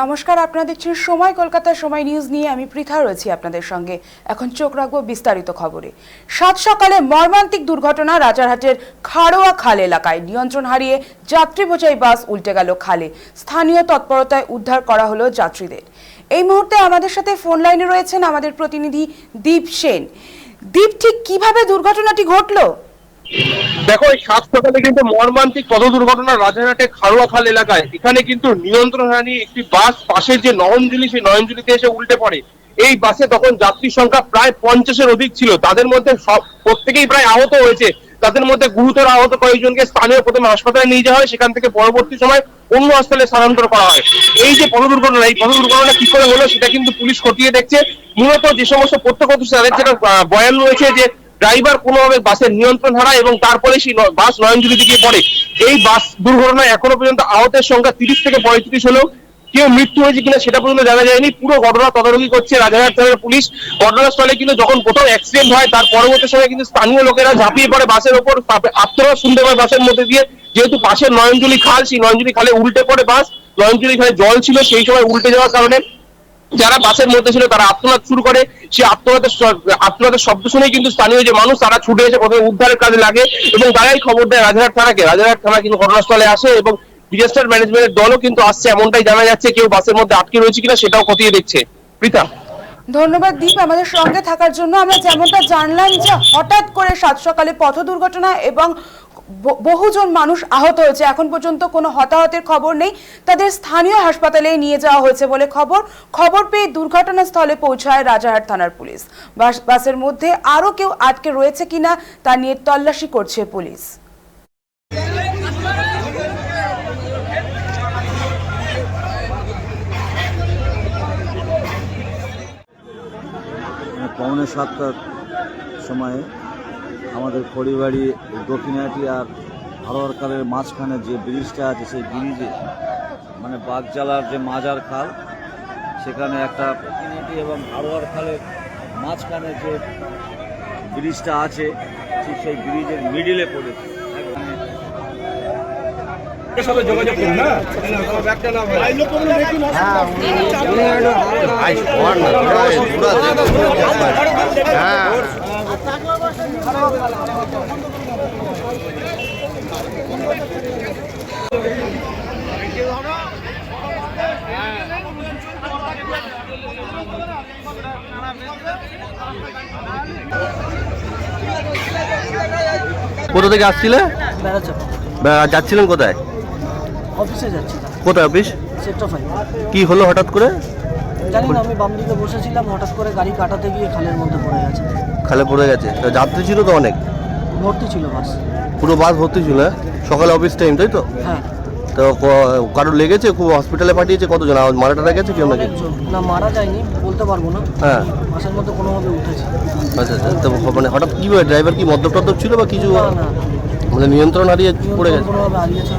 নমস্কার, আপনারা দেখছেন সময় কলকাতার সময় নিউজ নিয়ে। আমি পৃথা রয়েছি আপনাদের সঙ্গে। এখন চোখ রাখব বিস্তারিত খবরে। সাত সকালে মর্মান্তিক দুর্ঘটনা রাজারহাটের খাড়োয়া খাল এলাকায়। নিয়ন্ত্রণ হারিয়ে যাত্রী বোঝাই বাস উল্টে গেল খালে। স্থানীয় তৎপরতায় উদ্ধার করা হলো যাত্রীদের। এই মুহূর্তে আমাদের সাথে ফোন লাইনে রয়েছেন আমাদের প্রতিনিধি দীপ সেন। দীপ, ঠিক কীভাবে দুর্ঘটনাটি ঘটলো? দেখো, এই সাত সকালে কিন্তু মর্মান্তিক পথ দুর্ঘটনা রাজারহাটে খারুয়াখাল এলাকায়। এখানে কিন্তু নিয়ন্ত্রণ হারিয়ে একটি বাস পাশের যে নয়নজুলি, সেই নয়নজুলিতে এসে উল্টে পড়ে। এই বাসে তখন যাত্রীর সংখ্যা প্রায় পঞ্চাশের অধিক ছিল। তাদের মধ্যে সব, প্রত্যেকেই প্রায় আহত হয়েছে। তাদের মধ্যে গুরুতর আহত কয়েকজনকে স্থানীয় প্রথমে হাসপাতালে নিয়ে যাওয়া হয়। সেখান থেকে পরবর্তী সময় অন্য হাসপাতালে স্থানান্তর করা হয়। এই যে পথ দুর্ঘটনা, এই পথ দুর্ঘটনা কি করে হলো, সেটা কিন্তু পুলিশ খতিয়ে দেখছে। মূলত যে সমস্ত প্রত্যক্ষদর্শী তাদের যেটা বয়ান রয়েছে যে ড্রাইভার কোনোভাবে বাসের নিয়ন্ত্রণ হারায় এবং তারপরে সেই বাস নয়নজুলিতে গিয়ে পড়ে। এই বাস দুর্ঘটনায় এখনও পর্যন্ত আহতের সংখ্যা তিরিশ থেকে পঁয়ত্রিশ হলেও কেউ মৃত্যু হয়েছে কিনা সেটা পর্যন্ত জানা যায়নি। পুরো ঘটনা তদারকি করছে রাজারহাট থানার পুলিশ। ঘটনাস্থলে কিন্তু যখন কোথাও অ্যাক্সিডেন্ট হয়, তার পরবর্তী সময় কিন্তু স্থানীয় লোকেরা ঝাঁপিয়ে পড়ে বাসের ওপর। আত্মরা শুনতে পায় বাসের মধ্যে দিয়ে। যেহেতু পাশের নয়নজুলি খাল, সেই নয়নজুলি খালে উল্টে পড়ে বাস। নয়নজুলি খালে জল ছিল, সেই সময় উল্টে যাওয়ার কারণে যারা বাসের মধ্যে ছিল, তারা আত্মনাদ শুরু করে। সেই আত্মনাদের আত্মনাদের শব্দ শুনেই কিন্তু স্থানীয় যে মানুষ, তারা ছুটে এসে প্রথমে উদ্ধারের কাজে লাগে এবং তারাই খবর দেয় রাজারহাট থানাকে। রাজারহাট থানা কিন্তু ঘটনাস্থলে আসে এবং ডিজাস্টার ম্যানেজমেন্টের দলও কিন্তু আসছে, এমনটাই জানা যাচ্ছে কেউ বাসের মধ্যে আটকে রয়েছে কিনা সেটাও খতিয়ে দেখছে। প্রীতা। ধন্যবাদ দীপ, আমাদের সঙ্গে থাকার জন্য আমরা যেমনটা জানলাম যে হঠাৎ করে সাত সকালে পথ দুর্ঘটনা এবং বহুজন মানুষ আহত হয়েছে। এখন পর্যন্ত কোনো হতাহতের খবর নেই। তাদের স্থানীয় হাসপাতালে নিয়ে যাওয়া হয়েছে বলে খবর। খবর পেয়ে দুর্ঘটনাস্থলে পৌঁছায় রাজারহাট থানার পুলিশ। বাস, বাসের মধ্যে আরও কেউ আটকে রয়েছে কিনা তা নিয়ে তল্লাশি করছে পুলিশ। মানে পৌনে সাতটার সময়ে আমাদের খড়িবাড়ি দক্ষিণাটি আর হারোয়ারকালের মাঝখানে যে ব্রিজটা আছে সেই ব্রিজে মানে বাগজালার যে মাজার খাল সেখানে একটা দক্ষিণাটি এবং হারোয়ার খালের মাঝখানে যে ব্রিজটা আছে ঠিক সেই ব্রিজের মিডিলে পড়েছে একদম কোথা থেকে আসছিলে? যাচ্ছিলেন কোথায়? অফিসে যাচ্ছি। কোথায় অফিস? কি হলো হঠাৎ করে? জানি না আমি বাম দিকে বসেছিলাম হঠাৎ করে গাড়ি কাটাতে গিয়ে খালের মধ্যে পড়ে গেছে। খালে পড়ে গেছে? তো যাত্রী ছিল তো অনেক? ভর্তি ছিল বাস। পুরো বাস ভর্তি ছিল হ্যাঁ? সকালে অফিস টাইম তাই তো? হ্যাঁ। তো কারোর লেগেছে? খুব হসপিটালে পাঠিয়েছে? কতজন? আর মারা টারা গেছে কেউ নাকি? না মারা যায়নি বলতে পারব না। হ্যাঁ। বাসের মধ্যে কোনোভাবে উঠেছে। আচ্ছা আচ্ছা। তো মানে হঠাৎ কি ড্রাইভার কি মদ্যপ টদ্যপ ছিল বা কিছু? মানে নিয়ন্ত্রণ হারিয়ে পড়ে গেছে? কোনোভাবে হারিয়েছে